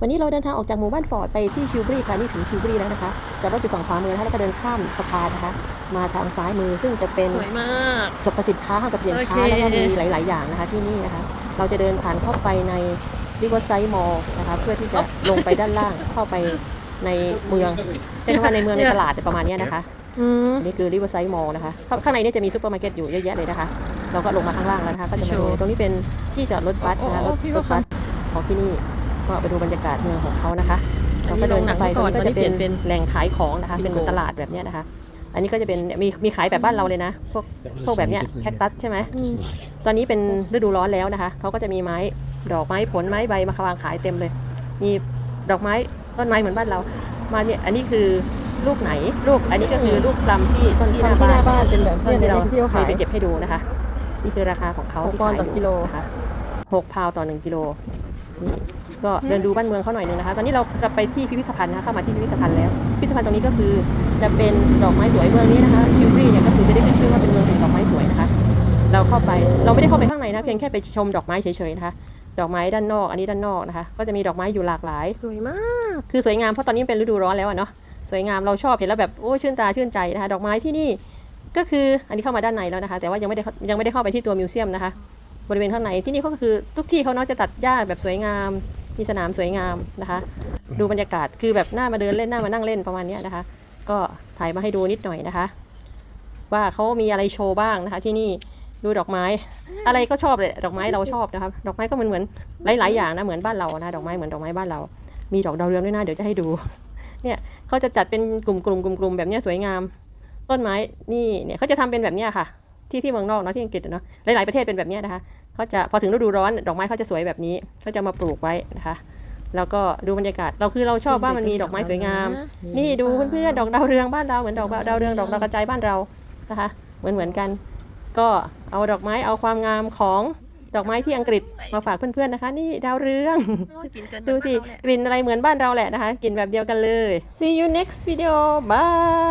วันนี้เราเดินทางออกจากหมู่บ้านฟอร์ดไปที่ชิวบรีค่ะนี่ถึงชิวบรีแล้วนะคะจอดรถอยู่ฝั่งขวามือนะคะแล้วก็เดินข้ามสะพานนะคะ มาทางซ้ายมือซึ่งจะเป็นสวยมากสรรพสินค้าห้างกับสินค้าโอเคแล้วก็มีหลาย ๆ อย่างนะคะที่นี่นะคะ เราจะเดินผ่านเข้าไปในริเวอร์ไซด์มอลล์นะคะเพื่อที่จะลงไปด้านล่างเข้าไปในเมืองใช้คำว่าในเมืองในตลาดประมาณเนี้ยนะคะอืมอันนี่คือริเวอร์ไซด์มอลล์นะคะ ข้างข้างในเนี่ยจะมีซูเปอร์มาร์เก็ตอยู่เยอะแยะเลยนะคะ เราก็ลงมาข้างล่างแล้วนะคะ ก็จะมาดูโชว์ตรงนี้เป็นที่จอดรถบัสนะคะรโอ้ถพี่รว่าถบัสของที่นี่ ก็ไปดูบรรยากาศเมืองของเขานะคะอัเรานนี้ก็เดินโรงหนังไปตรงนี้ก็เมื่อก่อนจะเป็นตอนนี้เปลี่ยนเป็นแหล่งขายของนะคะ เป็นเหมือนบิงโกตลาดแบบเนี้ยนะคะ อันนี้ก็จะเป็นมีมีขายแบบบ้านเราเลยนะ พวกพวกแบบเนี้ยแคคตัสใช่ไหมตอนนี้เป็นฤดูร้อนแล้วนะคะเขาก็จะมีไม้ดอกไม้ผลไม้ใบมาวางขายเต็มเลย มีดอกไม้ต้นไม้เหมือนบ้านเรา มาเนี่ยอันนี้คือลูกไหนลูกอันนี้ก็คือลูกพลัมที่ต้นที่หน้าที่หน้าบ้าบ้านนเป็นแบบต้นที่เราที่เขาเคขายยไปเก็บให้ดูนะคะ นี่คือราคาของเขาหกที่ปอนขายด์ต่ออยู่กิโลนะคะหกพาวต่อหนึ่งกิโล นี่ก็เดินดูบ้านเมืองเขาหน่อยนึงนะคะ ตอนนี้เราจะไปที่พิพิธภัณฑ์นะคะเข้ามาที่พิพิธภัณฑ์แล้ว พิพิธภัณฑ์ตรงนี้ก็คือจะเป็นดอกไม้สวยเมืองนี้นะคะ ชิวบรีเนี่ยก็คือจะได้ขึ้นชื่อว่าเป็นเมืองแห่งดอกไม้สวยนะคะ เราเข้าไป เราไม่ได้เข้าไปข้างในนะ เพียงแค่ไปชมดอกไม้เฉยๆนะคะ ดอกไม้ด้านนอก อันนี้ด้านนอกนะคะ ก็จะมีดอกไม้อยู่หลากหลาย สวยมาก คือสวยงามเพราะตอนนี้เป็นฤดูร้อนแล้วอะเนาะ สวยงาม เราชอบเห็นแล้วแบบโอ้ยชื่นตาชื่นใจนะคะ ดอกไม้ที่นี่ก็คืออันนี้เข้ามาด้านในแล้วนะคะ แต่ว่ายังไม่ได้เข้ายังไม่ได้เข้าไปที่ตัวมิวเซียมนะคะ บริเวณข้างในที่นี่เขาก็คือทุกที่เขาเนาะจะตัดหญ้าแบบสวยงาม มีสนามสวยงามนะคะ ดูบรรยากาศคือแบบหน้ามาเดินเล่นหน้ามานั่งเล่นประมาณเนี้ยนะคะ ก็ถ่ายมาให้ดูนิดหน่อยนะคะ ว่าเขามีอะไรโชว์บ้างนะคะ ที่นี่ดูดอกไม้ อะไรก็ชอบเลยดอกไม้เราชอบนะครับดอกไม้ก็เหมือนเหมือนหลาย ๆ อย่างนะเหมือนบ้านเรานะดอกไม้เหมือนดอกไม้บ้านเรา มีดอกดาวเรืองด้วยนะเดี๋ยวจะให้ดูเนี่ยเขาจะจัดเป็นกลุ่มๆกลุ่มๆกลุ่มๆแบบเนี้ยสวยงาม ต้นไม้นี่เนี่ยเขาจะทำเป็นแบบเนี้ยค่ะ ที่ที่เมืองนอกเนาะที่อังกฤษอะเนาะหลายๆประเทศเป็นแบบเนี้ยนะคะเขาจะพอถึงฤดูร้อนดอกไม้เขาจะสวยแบบนี้เขาจะมาปลูกไว้นะคะแล้วก็ดูบรรยากาศเราคือเราชอบว่ามันมีดอกไม้สวยงาม นี่ดูเพื่อนๆดอกดาวเรืองบ้านเราเหมือนดอกดาวเรืองดอกดาวกระจายบ้านเรานะคะ เหมือนเหมือนกัน ก็เอาดอกไม้เอาความงามของดอกไม้ที่อังกฤษมาฝากเพื่อนๆนะคะ นี่ดาวเรืองดูสิกลิ่นอะไรเหมือนบ้านเราแหละนะคะกลิ่นแบบเดียวกันเลย see you next video bye